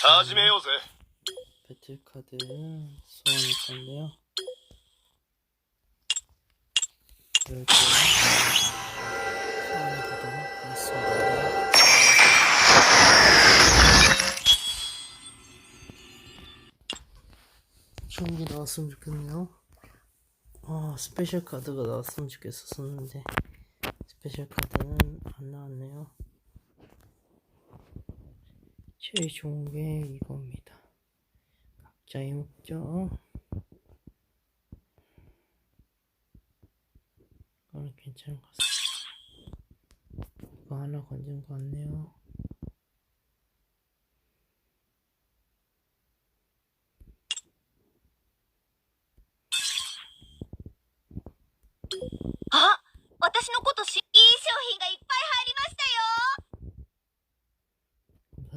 사짐해 요새. 배틀카드 소환할 건데요. 이렇게 소환해 보도록 하겠습니다. 네. 좋은 나왔으면 좋겠네요. 아, 스페셜 카드가 나왔으면 좋겠었는데 스페셜 카드는 안 나왔네요. 제일 좋은 게 이겁니다. 각자의 목적. 이거는 괜찮은 것 같습니다. 이거 하나 건진 것 같네요. 아, 私のことし、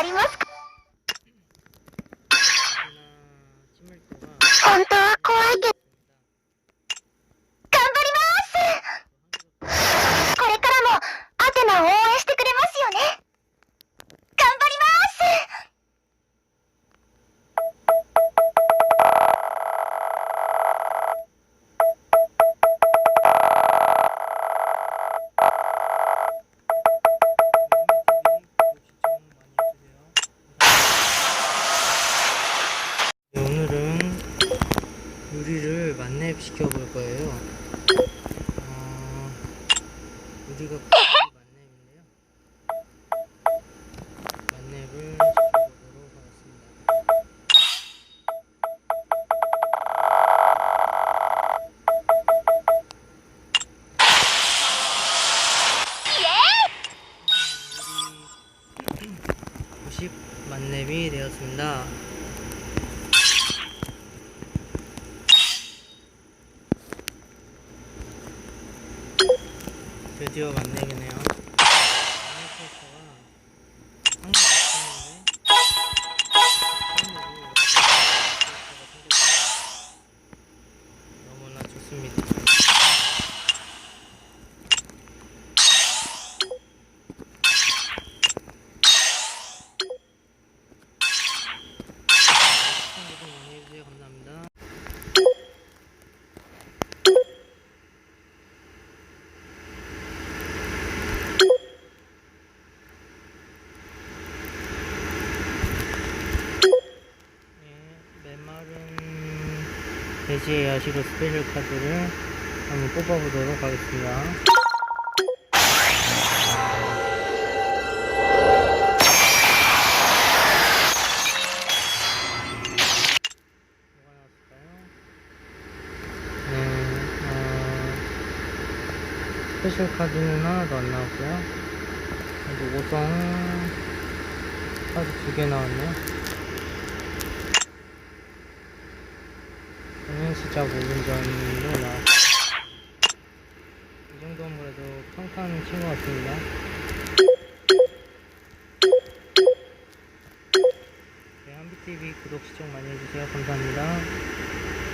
ありますか？本当は怖いけど、 만렙 시켜 볼 거예요. 어, 유리가 만렙인데요. 만렙을 시켜보도록 하겠습니다. 유리 90 만렙이 되었습니다. 드디 돼지의 야식으로 스페셜 카드를 한번 뽑아보도록 하겠습니다. 네, 어, 스페셜 카드는 하나도 안 나왔고요. 그리고 5성 카드 두 개 나왔네요. 공연시작 5분 전으로 나왔어요. 이 정도면 그래도 평탄 친것 같습니다. 네, 한비TV 구독 시청 많이 해주세요. 감사합니다.